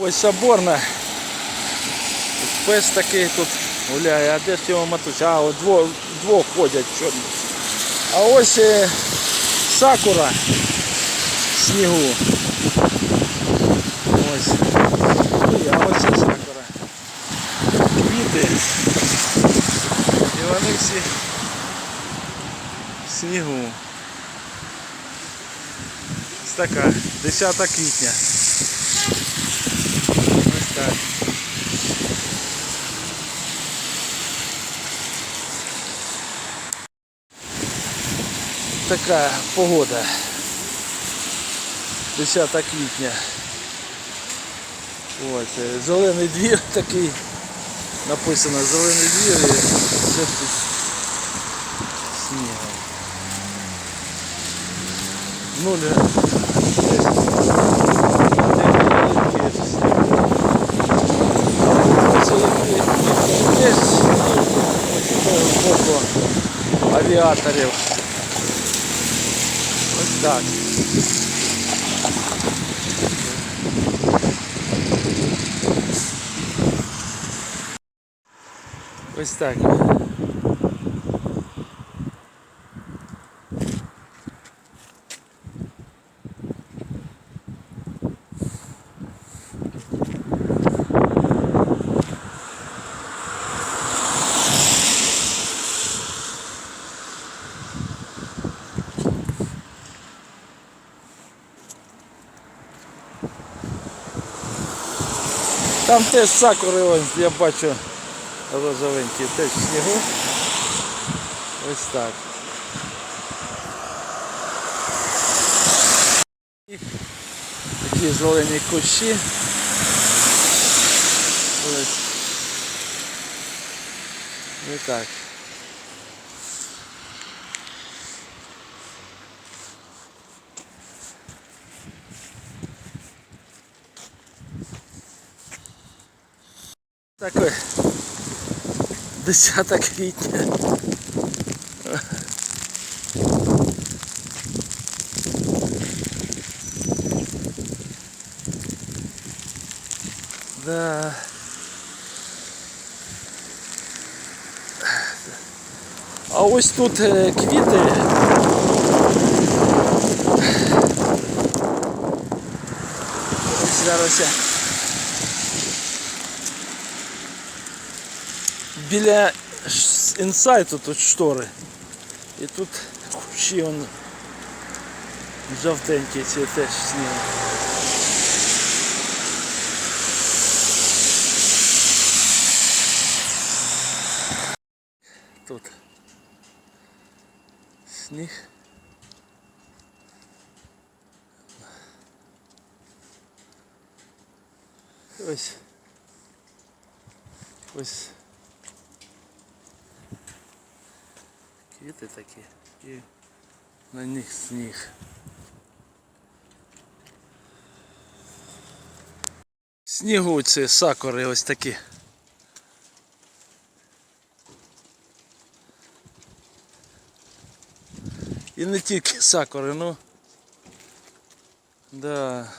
Ось соборна. Пес такий тут гуляє, а де ж його матуся? А, от двох, двох ходять чорні. А ось е, сакура снігу. Ось. Ні, а ось і сакура. Квіти. І вони всі снігу. Ось така, 10 квітня. Ось так. Така погода. 10 квітня. Ось, е, зелений двір такий. Написано зелений двір і все під снігом. Ну, з боку авіаторів. Ось так. Ось так. Там теж сакури, ось, я бачу розовенькі, теж снігу. Ось так. Такі зелені кущі. Ось. Ось так. Такой 10 квітня. Да. А ось тут е, квіти. Ось Зараз я біля інсайту тут штори. І тут кущі он жовтенькі ці теж сніг. Тут сніг. Ось. Ось. Квіти такі і на них сніг. Снігу ці сакури ось такі. І не тільки сакури, ну. Да.